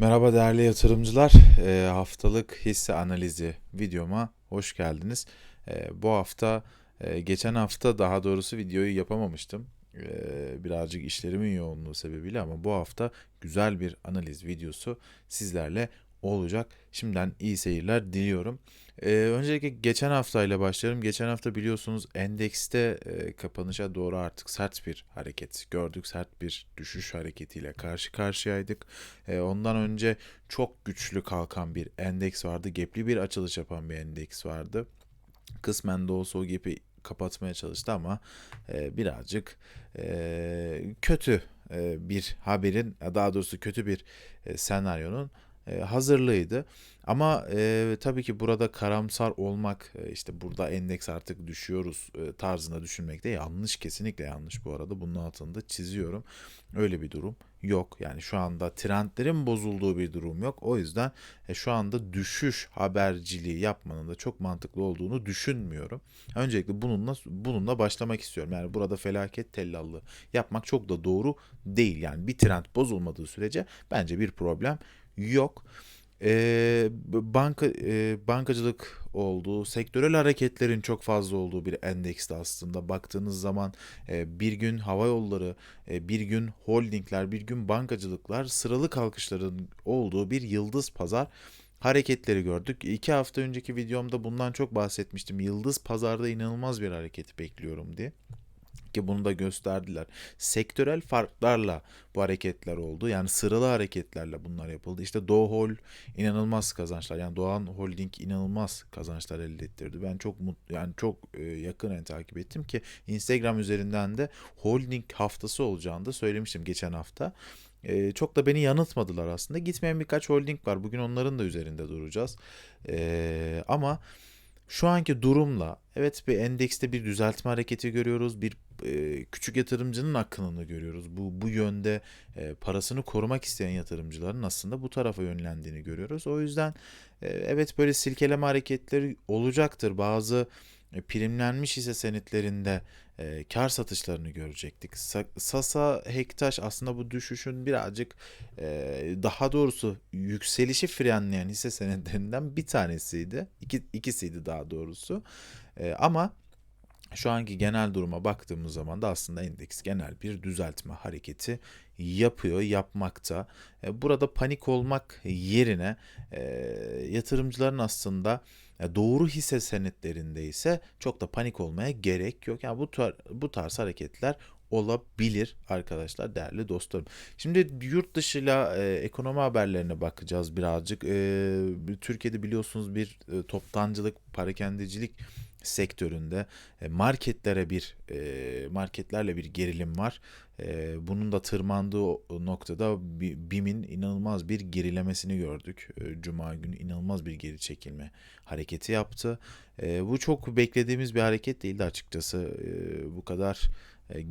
Merhaba değerli yatırımcılar. Eee, haftalık hisse analizi videoma hoş geldiniz. Eee, bu hafta, eee, geçen hafta daha doğrusu videoyu yapamamıştım. Eee, birazcık işlerimin yoğunluğu sebebiyle ama bu hafta güzel bir analiz videosu sizlerle olacak. Şimdiden iyi seyirler diliyorum. Eee, öncelikle geçen haftayla başlayalım. Geçen hafta biliyorsunuz endekste eee, kapanışa doğru artık sert bir hareket gördük. Sert bir düşüş hareketiyle karşı karşıyaydık. Eee, ondan önce çok güçlü kalkan bir endeks vardı. Gap'li bir açılış yapan bir endeks vardı. Kısmen de olsa o gap'i kapatmaya çalıştı ama eee, birazcık eee, kötü eee, bir haberin, daha doğrusu kötü bir eee, senaryonun eee, hazırlığıydı. Ama eee, tabii ki burada karamsar olmak, eee, işte burada endeks artık düşüyoruz eee, tarzında düşünmek de yanlış, kesinlikle yanlış bu arada. Bunun altını da çiziyorum. Öyle bir durum yok. Yani şu anda trendlerin bozulduğu bir durum yok. O yüzden e, şu anda düşüş haberciliği yapmanın da çok mantıklı olduğunu düşünmüyorum. Öncelikle bununla bununla başlamak istiyorum. Yani burada felaket tellallığı yapmak çok da doğru değil. Yani bir trend bozulmadığı sürece bence bir problem yok. B- banka eee, bankacılık olduğu, sektörel hareketlerin çok fazla olduğu bir endekste aslında baktığınız zaman eee, bir gün hava yolları, eee, bir gün holdingler, bir gün bankacılıklar sıralı kalkışların olduğu bir yıldız pazar hareketleri gördük. İki hafta önceki videomda bundan çok bahsetmiştim. Yıldız pazarda inanılmaz bir hareket bekliyorum diye ki bunu da gösterdiler. Sektörel farklarla bu hareketler oldu. Yani sıralı hareketlerle bunlar yapıldı. İşte Doğu Hol inanılmaz kazançlar. Yani Doğan Holding inanılmaz kazançlar elde ettirdi. Ben çok mutlu yani çok e, yakinen takip ettim ki Instagram üzerinden de holding haftası olacağını da söylemiştim geçen hafta. E, çok da beni yanıltmadılar aslında. Gitmeyen birkaç holding var. Bugün onların da üzerinde duracağız. E, ama şu anki durumla evet bir endekste bir düzeltme hareketi görüyoruz. Bir e, küçük yatırımcının akınını görüyoruz. Bu bu yönde e, parasını korumak isteyen yatırımcıların aslında bu tarafa yönlendiğini görüyoruz. O yüzden e, evet böyle silkeleme hareketleri olacaktır. Bazı e, primlenmiş hisse senetlerinde e, kar satışlarını görecektik. Sa- Sasa Hektaş aslında bu düşüşün birazcık e, daha doğrusu yükselişi frenleyen hisse senetlerinden bir tanesiydi. İki, ikisiydi daha doğrusu. E, ama şu anki genel duruma baktığımız zaman da aslında endeks genel bir düzeltme hareketi yapıyor, yapmakta. E, Burada panik olmak yerine e, yatırımcıların aslında doğru hisse senetlerinde ise çok da panik olmaya gerek yok. Yani bu tar bu tarz hareketler olabilir arkadaşlar, değerli dostlarım. Şimdi yurt dışıyla e, ekonomi haberlerine bakacağız birazcık. E, Türkiye'de biliyorsunuz bir e, toptancılık, parakendecilik sektöründe e, marketlere bir e, marketlerle bir gerilim var. E, Bunun da tırmandığı noktada Bi- BİM'in inanılmaz bir gerilemesini gördük. Cuma günü inanılmaz bir geri çekilme hareketi yaptı. Bu çok beklediğimiz bir hareket değildi açıkçası. Bu kadar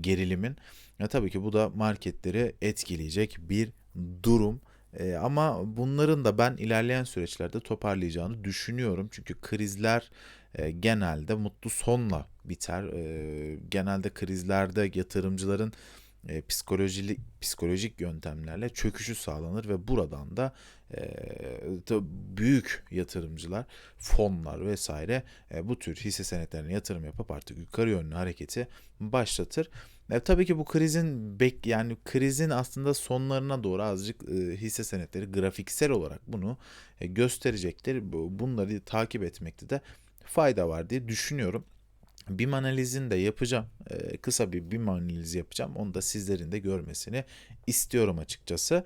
gerilimin. Ya tabii ki bu da marketleri etkileyecek bir durum. Ama bunların da ben ilerleyen süreçlerde toparlayacağını düşünüyorum. Çünkü krizler e, genelde mutlu sonla biter. E, genelde krizlerde yatırımcıların e, psikolojik yöntemlerle çöküşü sağlanır ve buradan da e, büyük yatırımcılar, fonlar vesaire e, bu tür hisse senetlerine yatırım yapıp artık yukarı yönlü hareketi başlatır. E, tabii ki bu krizin bek yani krizin aslında sonlarına doğru azıcık e, hisse senetleri grafiksel olarak bunu e, gösterecektir. Bu- Bunları takip etmekte de fayda var diye düşünüyorum. BİM analizini de yapacağım. Ee, kısa bir BİM analizi yapacağım. Onu da sizlerin de görmesini istiyorum açıkçası.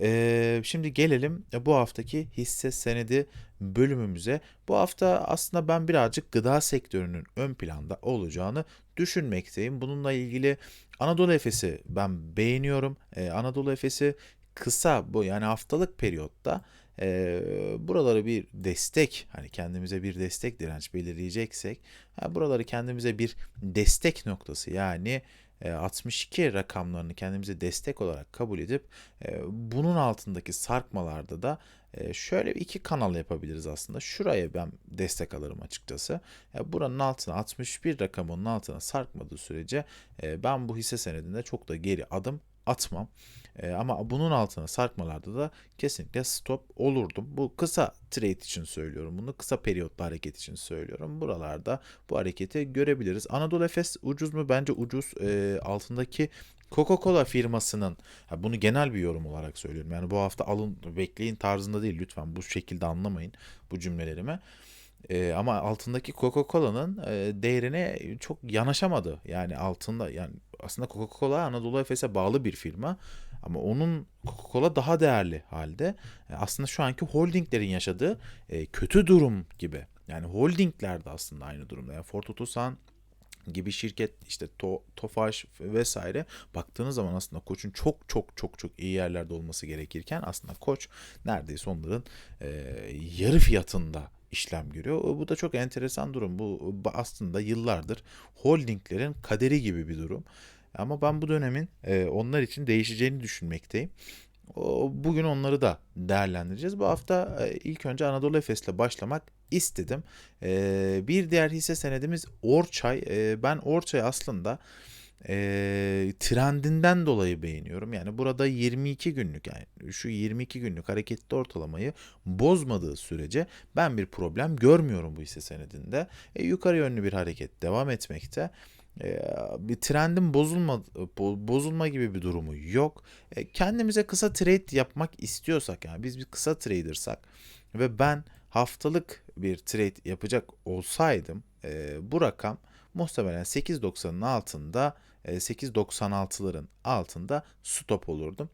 Ee, şimdi gelelim bu haftaki hisse senedi bölümümüze. Bu hafta aslında ben birazcık gıda sektörünün ön planda olacağını düşünmekteyim. Bununla ilgili Anadolu Efes'i ben beğeniyorum. Ee, Anadolu Efes'i kısa bu yani haftalık periyotta e, buraları bir destek hani kendimize bir destek direnç belirleyeceksek ha, buraları kendimize bir destek noktası yani e, 62 rakamlarını kendimize destek olarak kabul edip bunun altındaki sarkmalarda da şöyle iki kanal yapabiliriz aslında. Şuraya ben destek alırım açıkçası. Buranın altına 61 rakamının altına sarkmadığı sürece ben bu hisse senedinde çok da geri adım atmam. E, ama bunun altına sarkmalarda da kesinlikle stop olurdum. Bu kısa trade için söylüyorum bunu. Kısa periyotlu hareket için söylüyorum. Buralarda bu hareketi görebiliriz. Anadolu Efes ucuz mu? Bence ucuz. E, altındaki Coca-Cola firmasının bunu genel bir yorum olarak söylüyorum. Yani bu hafta alın bekleyin tarzında değil lütfen bu şekilde anlamayın bu cümlelerimi. E, ama altındaki Coca-Cola'nın e, değerine çok yanaşamadı. Yani altında yani aslında Coca-Cola Anadolu Efes'e bağlı bir firma ama onun Coca-Cola daha değerli halde. E, aslında şu anki holdinglerin yaşadığı e, kötü durum gibi. Yani holdingler de aslında aynı durumda. Yani Ford Otosan gibi şirket işte to, Tofaş vesaire baktığınız zaman aslında Koç'un çok çok çok çok iyi yerlerde olması gerekirken aslında Koç neredeyse onların e, yarı fiyatında işlem görüyor. Bu da çok enteresan durum. Bu aslında yıllardır holdinglerin kaderi gibi bir durum. Ama ben bu dönemin e, onlar için değişeceğini düşünmekteyim. Bugün onları da değerlendireceğiz. Bu hafta e, ilk önce Anadolu Efes'le başlamak istedim. E, bir diğer hisse senedimiz Orçay. Ben Orçay aslında e, trendinden dolayı beğeniyorum. Yani burada 22 günlük yani şu 22 günlük hareketli ortalamayı bozmadığı sürece ben bir problem görmüyorum bu hisse senedinde. E, yukarı yönlü bir hareket devam etmekte. E, bir trendin bozulma bozulma gibi bir durumu yok. E, kendimize kısa trade yapmak istiyorsak yani biz bir kısa tradersak ve ben haftalık bir trade yapacak olsaydım e, bu rakam muhtemelen 8.90'ın altında 8.96'ların e, altında stop olurdum.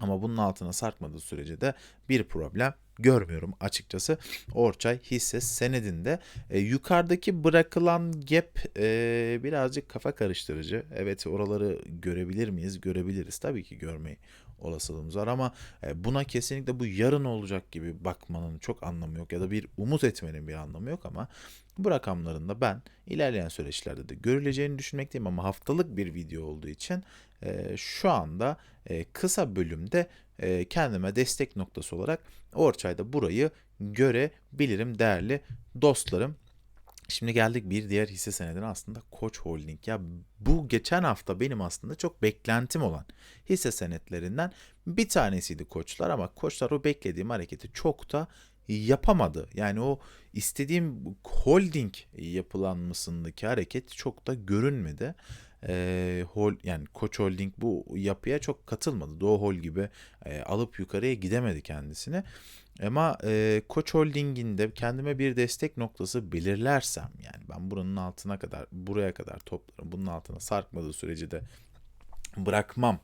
Ama bunun altına sarkmadığı sürece de bir problem görmüyorum açıkçası. Orçay hisse senedinde e, yukarıdaki bırakılan gap e, birazcık kafa karıştırıcı. Evet oraları görebilir miyiz? Görebiliriz. Tabii ki görmeyi olasılığımız var ama e, buna kesinlikle bu yarın olacak gibi bakmanın çok anlamı yok ya da bir umut etmenin bir anlamı yok ama bu rakamların da ben ilerleyen süreçlerde de görüleceğini düşünmekteyim ama haftalık bir video olduğu için e, şu anda e, kısa bölümde kendime destek noktası olarak Orçay'da burayı görebilirim değerli dostlarım. Şimdi geldik bir diğer hisse senedine aslında Koç Holding. Ya bu geçen hafta benim aslında çok beklentim olan hisse senetlerinden bir tanesiydi Koçlar ama Koçlar o beklediğim hareketi çok da yapamadı. Yani o istediğim holding yapılanmasındaki hareket çok da görünmedi. Ee, hol yani Koç Holding bu yapıya çok katılmadı. Doğu Hol gibi e, alıp yukarıya gidemedi kendisini. Ama e, Koç Holding'in de kendime bir destek noktası belirlersem yani ben buranın altına kadar buraya kadar toplarım. Bunun altına sarkmadığı sürece de bırakmam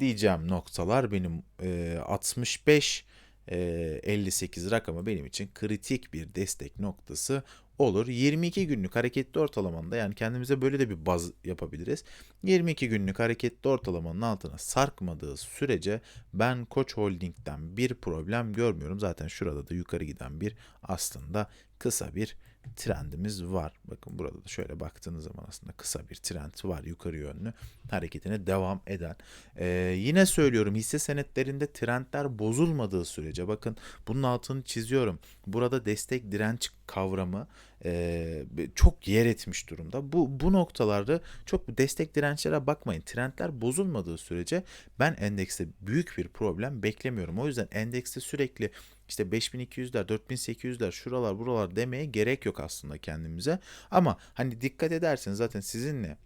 diyeceğim noktalar benim e, 65 e, 58 rakamı benim için kritik bir destek noktası olur. 22 günlük hareketli ortalamanda yani kendimize böyle de bir baz yapabiliriz. 22 günlük hareketli ortalamanın altına sarkmadığı sürece ben Koç Holding'den bir problem görmüyorum. Zaten şurada da yukarı giden bir aslında kısa bir trendimiz var. Bakın burada da şöyle baktığınız zaman aslında kısa bir trend var yukarı yönlü hareketine devam eden. Ee, yine söylüyorum hisse senetlerinde trendler bozulmadığı sürece bakın bunun altını çiziyorum. Burada destek direnç kavramı e, çok yer etmiş durumda. Bu, bu noktalarda çok destek dirençlere bakmayın. Trendler bozulmadığı sürece ben endekste büyük bir problem beklemiyorum. O yüzden endekste sürekli işte 5200'ler, 4800'ler, şuralar, buralar demeye gerek yok aslında kendimize. Ama hani dikkat ederseniz zaten sizinle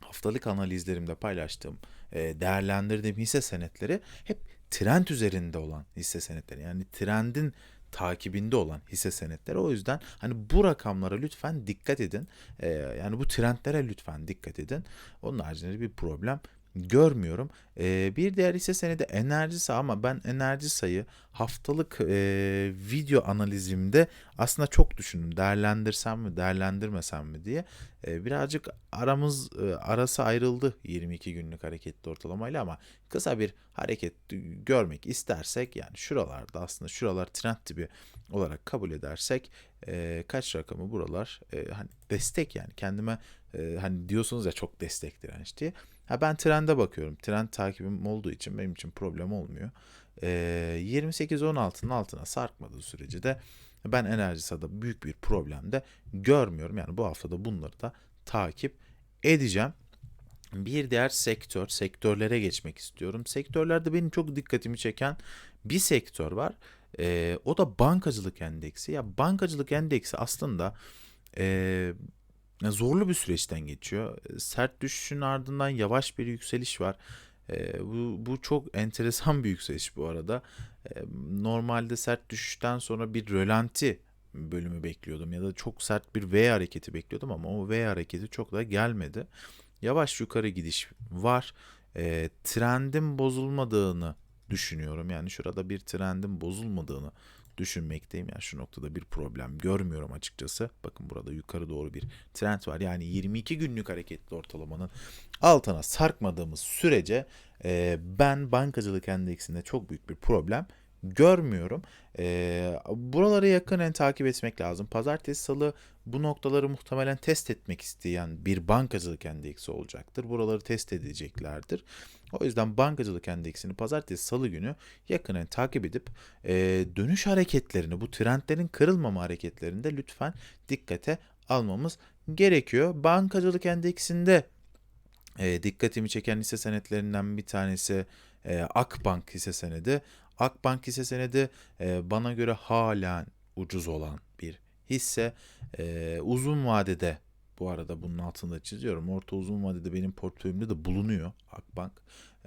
haftalık analizlerimde paylaştığım, e, değerlendirdiğim hisse senetleri hep trend üzerinde olan hisse senetleri. Yani trendin takibinde olan hisse senetleri. O yüzden hani bu rakamlara lütfen dikkat edin. Ee, yani bu trendlere lütfen dikkat edin. Onun haricinde bir problem görmüyorum. Ee, bir diğer hisse senedi enerji ama ben enerji sayı haftalık e, video analizimde aslında çok düşündüm. Değerlendirsem mi, değerlendirmesem mi diye. E, birazcık aramız e, arası ayrıldı 22 günlük hareketli ortalamayla ama kısa bir hareket görmek istersek yani şuralarda aslında şuralar trend tipi olarak kabul edersek e, kaç rakamı buralar e, hani destek yani kendime e, hani diyorsunuz ya çok destek direnç diye. Ha ben trende bakıyorum. Trend takibim olduğu için benim için problem olmuyor. E, 28-16'nın altına sarkmadığı sürece de ben enerji sada büyük bir problem de görmüyorum. Yani bu haftada bunları da takip edeceğim. Bir diğer sektör, sektörlere geçmek istiyorum. Sektörlerde benim çok dikkatimi çeken bir sektör var. Ee, o da bankacılık endeksi. Ya bankacılık endeksi aslında zorlu bir süreçten geçiyor. Sert düşüşün ardından yavaş bir yükseliş var. Ee, bu, bu çok enteresan bir yükseliş bu arada. Ee, normalde sert düşüşten sonra bir rölanti bölümü bekliyordum ya da çok sert bir V hareketi bekliyordum ama o V hareketi çok da gelmedi. Yavaş yukarı gidiş var. Ee, trendin bozulmadığını düşünüyorum. Yani şurada bir trendin bozulmadığını düşünmekteyim. Yani şu noktada bir problem görmüyorum açıkçası. Bakın burada yukarı doğru bir trend var. Yani 22 günlük hareketli ortalamanın altına sarkmadığımız sürece e, ben bankacılık endeksinde çok büyük bir problem görmüyorum. E, buraları yakinen takip etmek lazım. Pazartesi salı bu noktaları muhtemelen test etmek isteyen bir bankacılık endeksi olacaktır. Buraları test edeceklerdir. O yüzden bankacılık endeksini pazartesi salı günü yakinen takip edip e, dönüş hareketlerini bu trendlerin kırılmama hareketlerinde lütfen dikkate almamız gerekiyor. Bankacılık endeksinde e, dikkatimi çeken hisse senetlerinden bir tanesi e, Akbank hisse senedi. Akbank hisse senedi e, bana göre halen ucuz olan bir hisse. E, uzun vadede bu arada bunun altında çiziyorum. Orta uzun vadede benim portföyümde de bulunuyor Akbank.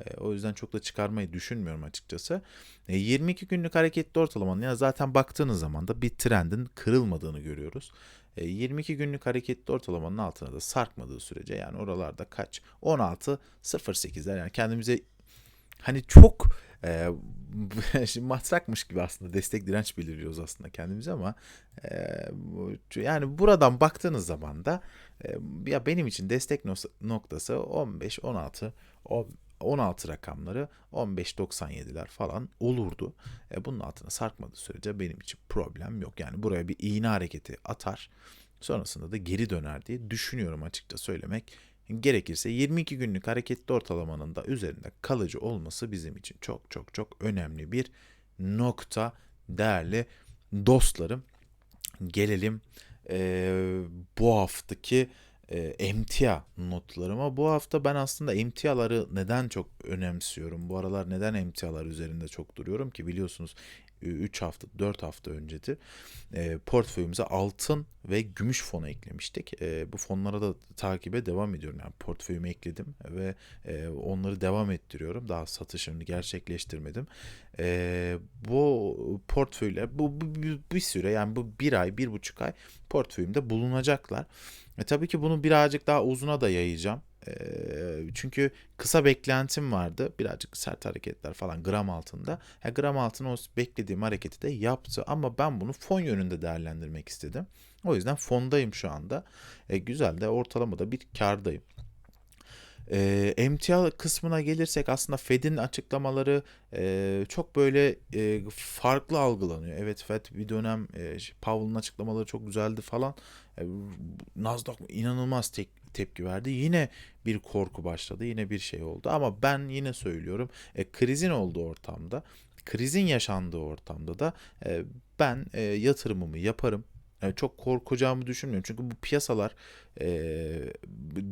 E, o yüzden çok da çıkarmayı düşünmüyorum açıkçası. E, 22 günlük hareketli ortalamanın ya zaten baktığınız zaman da bir trendin kırılmadığını görüyoruz. 22 günlük hareketli ortalamanın altına da sarkmadığı sürece yani oralarda kaç? 16.08'ler yani kendimize hani çok e, matrakmış gibi aslında destek direnç belirliyoruz aslında kendimize ama e, yani buradan baktığınız zaman da e, ya benim için destek noktası 15 16 16 rakamları 15.97'ler falan olurdu. E, bunun altına sarkmadığı sürece benim için problem yok. Yani buraya bir iğne hareketi atar. Sonrasında da geri döner diye düşünüyorum açıkça söylemek gerekirse 22 günlük hareketli ortalamanın da üzerinde kalıcı olması bizim için çok çok çok önemli bir nokta değerli dostlarım. Gelelim e, bu haftaki e, emtia notlarıma. Bu hafta ben aslında emtiaları neden çok önemsiyorum? Bu aralar neden emtialar üzerinde çok duruyorum ki biliyorsunuz 3 hafta 4 hafta öncedir e, portföyümüze altın ve gümüş fonu eklemiştik. E, bu fonlara da takibe devam ediyorum. Yani portföyümü ekledim ve e, onları devam ettiriyorum. Daha satışını gerçekleştirmedim. E, bu portföyler bu, bu, bu bir süre yani bu bir ay bir buçuk ay portföyümde bulunacaklar. E, tabii ki bunu birazcık daha uzuna da yayacağım. Çünkü kısa beklentim vardı. Birazcık sert hareketler falan gram altında. Ya gram altına o beklediğim hareketi de yaptı. Ama ben bunu fon yönünde değerlendirmek istedim. O yüzden fondayım şu anda. E, güzel de ortalamada bir kardayım. E, emtia kısmına gelirsek aslında Fed'in açıklamaları e, çok böyle e, farklı algılanıyor. Evet Fed bir dönem e, Powell'ın açıklamaları çok güzeldi falan. E, Nasdaq inanılmaz tek, tepki verdi. Yine bir korku başladı. Yine bir şey oldu. Ama ben yine söylüyorum. E, krizin olduğu ortamda, krizin yaşandığı ortamda da e, ben e, yatırımımı yaparım. Yani çok korkacağımı düşünmüyorum. Çünkü bu piyasalar e,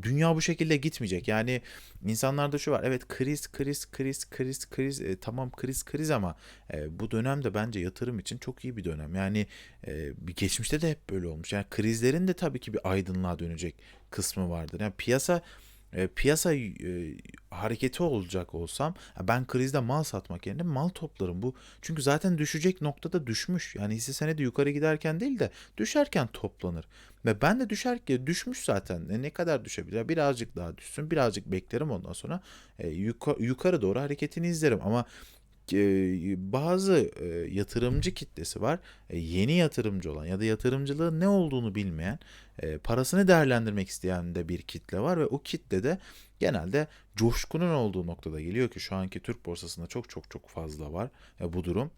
dünya bu şekilde gitmeyecek. Yani insanlarda şu var. Evet kriz kriz kriz kriz kriz e, tamam kriz kriz ama e, bu dönemde bence yatırım için çok iyi bir dönem. Yani e, geçmişte de hep böyle olmuş. Yani krizlerin de tabii ki bir aydınlığa dönecek kısmı vardır. Yani piyasa e, piyasa e, hareketi olacak olsam ben krizde mal satmak yerine mal toplarım bu. Çünkü zaten düşecek noktada düşmüş. Yani hisse senedi yukarı giderken değil de düşerken toplanır. Ve ben de düşerken düşmüş zaten. E, ne kadar düşebilir? Birazcık daha düşsün. Birazcık beklerim ondan sonra e, yukarı, yukarı doğru hareketini izlerim. Ama bazı yatırımcı kitlesi var. Yeni yatırımcı olan ya da yatırımcılığın ne olduğunu bilmeyen, parasını değerlendirmek isteyen de bir kitle var ve o kitle de genelde coşkunun olduğu noktada geliyor ki şu anki Türk borsasında çok çok çok fazla var bu durum.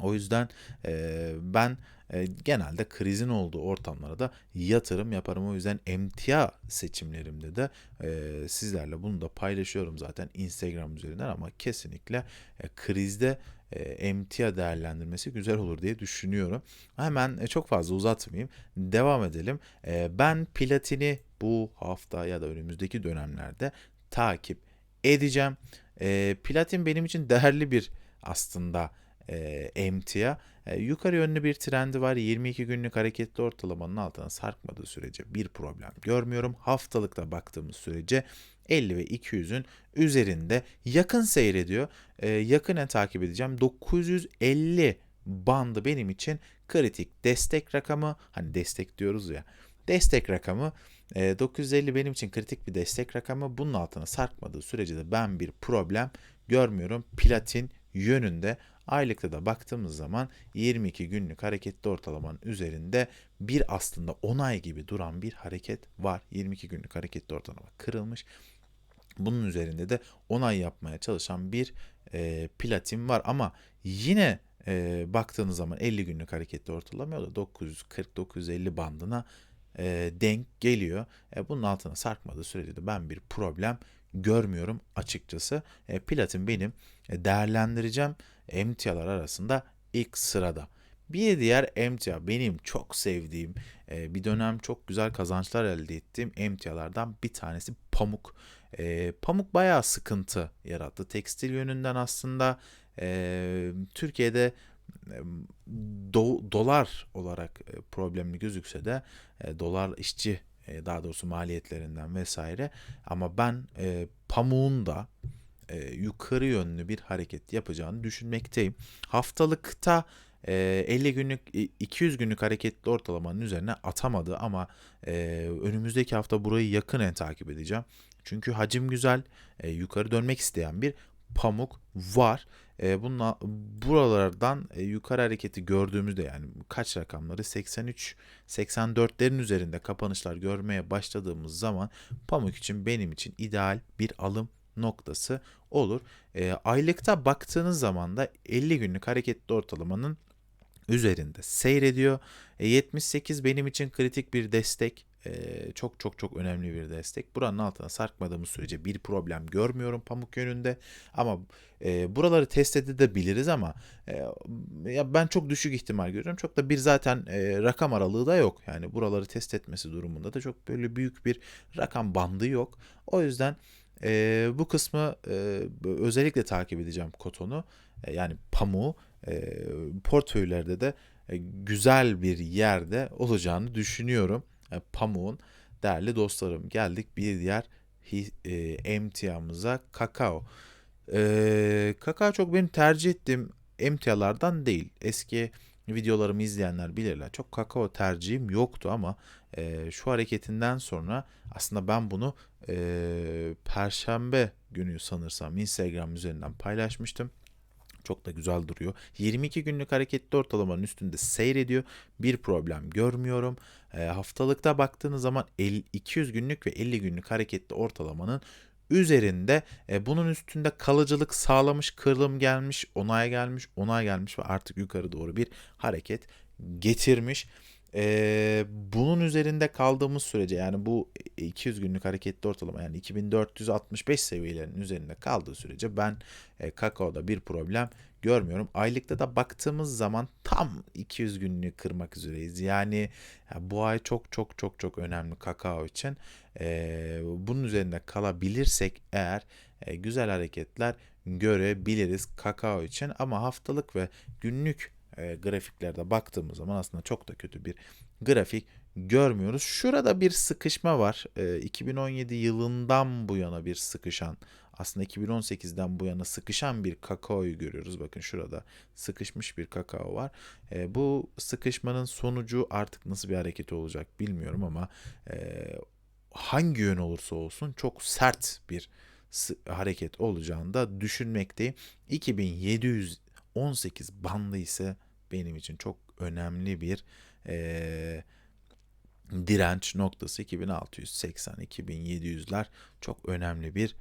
O yüzden e, ben e, genelde krizin olduğu ortamlara da yatırım yaparım. O yüzden emtia seçimlerimde de e, sizlerle bunu da paylaşıyorum zaten Instagram üzerinden ama kesinlikle e, krizde e, emtia değerlendirmesi güzel olur diye düşünüyorum. Hemen e, çok fazla uzatmayayım. Devam edelim. E, ben platini bu hafta ya da önümüzdeki dönemlerde takip edeceğim. E, platin benim için değerli bir aslında e, emtia. E, yukarı yönlü bir trendi var. 22 günlük hareketli ortalamanın altına sarkmadığı sürece bir problem görmüyorum. Haftalıkta baktığımız sürece 50 ve 200'ün üzerinde yakın seyrediyor. E, yakinen takip edeceğim. 950 bandı benim için kritik destek rakamı. Hani destek diyoruz ya. Destek rakamı e, 950 benim için kritik bir destek rakamı. Bunun altına sarkmadığı sürece de ben bir problem görmüyorum. Platin yönünde aylıkta da baktığımız zaman 22 günlük hareketli ortalamanın üzerinde bir aslında onay gibi duran bir hareket var. 22 günlük hareketli ortalama kırılmış. Bunun üzerinde de onay yapmaya çalışan bir e, platin var ama yine e, baktığınız zaman 50 günlük hareketli ortalama o da 940-950 bandına e, denk geliyor. E, bunun altına sarkmadığı sürece de ben bir problem görmüyorum açıkçası. E, platin benim e, değerlendireceğim emtialar arasında ilk sırada. Bir diğer emtia benim çok sevdiğim e, bir dönem çok güzel kazançlar elde ettiğim emtialardan bir tanesi pamuk. E, pamuk bayağı sıkıntı yarattı. Tekstil yönünden aslında e, Türkiye'de do, dolar olarak problemli gözükse de e, dolar işçi e, daha doğrusu maliyetlerinden vesaire ama ben e, pamuğun da e, yukarı yönlü bir hareket yapacağını düşünmekteyim. Haftalıkta e, 50 günlük 200 günlük hareketli ortalamanın üzerine atamadı ama e, önümüzdeki hafta burayı yakinen takip edeceğim. Çünkü hacim güzel, e, yukarı dönmek isteyen bir pamuk var. E, bununla buralardan e, yukarı hareketi gördüğümüzde yani kaç rakamları 83 84'lerin üzerinde kapanışlar görmeye başladığımız zaman pamuk için benim için ideal bir alım noktası olur. E, aylıkta baktığınız zaman da 50 günlük hareketli ortalamanın üzerinde seyrediyor. E, 78 benim için kritik bir destek. Ee, çok çok çok önemli bir destek. Buranın altına sarkmadığımız sürece bir problem görmüyorum pamuk yönünde. Ama e, buraları test edebiliriz ama e, ya ben çok düşük ihtimal görüyorum. Çok da bir zaten e, rakam aralığı da yok. Yani buraları test etmesi durumunda da çok böyle büyük bir rakam bandı yok. O yüzden e, bu kısmı e, özellikle takip edeceğim kotonu. E, yani pamuğu e, portföylerde de e, güzel bir yerde olacağını düşünüyorum. Pamuğun değerli dostlarım geldik bir diğer e, emtiamıza kakao. E, kakao çok benim tercih ettiğim emtialardan değil. Eski videolarımı izleyenler bilirler. Çok kakao tercihim yoktu ama e, şu hareketinden sonra aslında ben bunu e, Perşembe günü sanırsam Instagram üzerinden paylaşmıştım. Çok da güzel duruyor. 22 günlük hareketli ortalamanın üstünde seyrediyor. Bir problem görmüyorum. E, haftalıkta baktığınız zaman 50, 200 günlük ve 50 günlük hareketli ortalamanın üzerinde e, bunun üstünde kalıcılık sağlamış, kırılım gelmiş, onay gelmiş, onay gelmiş ve artık yukarı doğru bir hareket getirmiş. Ee, bunun üzerinde kaldığımız sürece yani bu 200 günlük hareketli ortalama yani 2465 seviyelerinin üzerinde kaldığı sürece ben e, kakaoda bir problem görmüyorum. Aylıkta da baktığımız zaman tam 200 günlüğü kırmak üzereyiz. Yani ya bu ay çok çok çok çok önemli kakao için. E, bunun üzerinde kalabilirsek eğer e, güzel hareketler görebiliriz kakao için ama haftalık ve günlük e, grafiklerde baktığımız zaman aslında çok da kötü bir grafik görmüyoruz. Şurada bir sıkışma var. E, 2017 yılından bu yana bir sıkışan aslında 2018'den bu yana sıkışan bir kakaoyu görüyoruz. Bakın şurada sıkışmış bir kakao var. E, bu sıkışmanın sonucu artık nasıl bir hareket olacak bilmiyorum ama e, hangi yön olursa olsun çok sert bir hareket olacağını da düşünmekteyim. 2718 bandı ise benim için çok önemli bir e, direnç noktası 2680-2700'ler çok önemli bir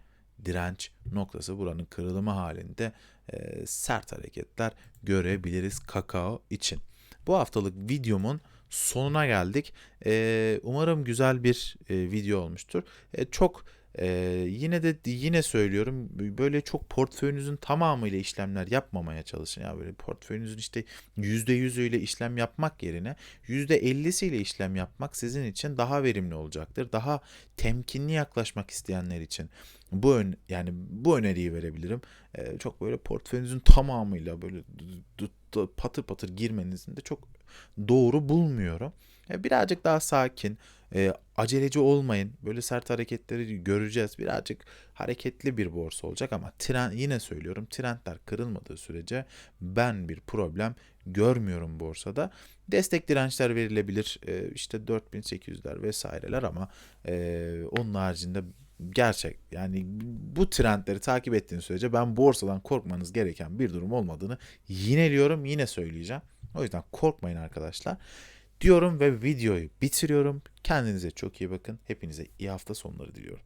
direnç noktası buranın kırılımı halinde e, sert hareketler görebiliriz kakao için. Bu haftalık videomun sonuna geldik. E, umarım güzel bir e, video olmuştur. E, çok ee, yine de yine söylüyorum böyle çok portföyünüzün tamamıyla işlemler yapmamaya çalışın. Ya böyle portföyünüzün işte %100'üyle işlem yapmak yerine %50'siyle işlem yapmak sizin için daha verimli olacaktır. Daha temkinli yaklaşmak isteyenler için Bu ön, yani bu öneriyi verebilirim. Ee, çok böyle portföyünüzün tamamıyla böyle patır patır girmenizin de çok doğru bulmuyorum. E, birazcık daha sakin, e, aceleci olmayın. Böyle sert hareketleri göreceğiz. Birazcık hareketli bir borsa olacak ama trend yine söylüyorum trendler kırılmadığı sürece ben bir problem görmüyorum borsada. Destek dirençler verilebilir e, işte 4800'ler vesaireler ama e, onun haricinde gerçek yani bu trendleri takip ettiğiniz sürece ben borsadan korkmanız gereken bir durum olmadığını yineliyorum yine söyleyeceğim. O yüzden korkmayın arkadaşlar diyorum ve videoyu bitiriyorum. Kendinize çok iyi bakın. Hepinize iyi hafta sonları diliyorum.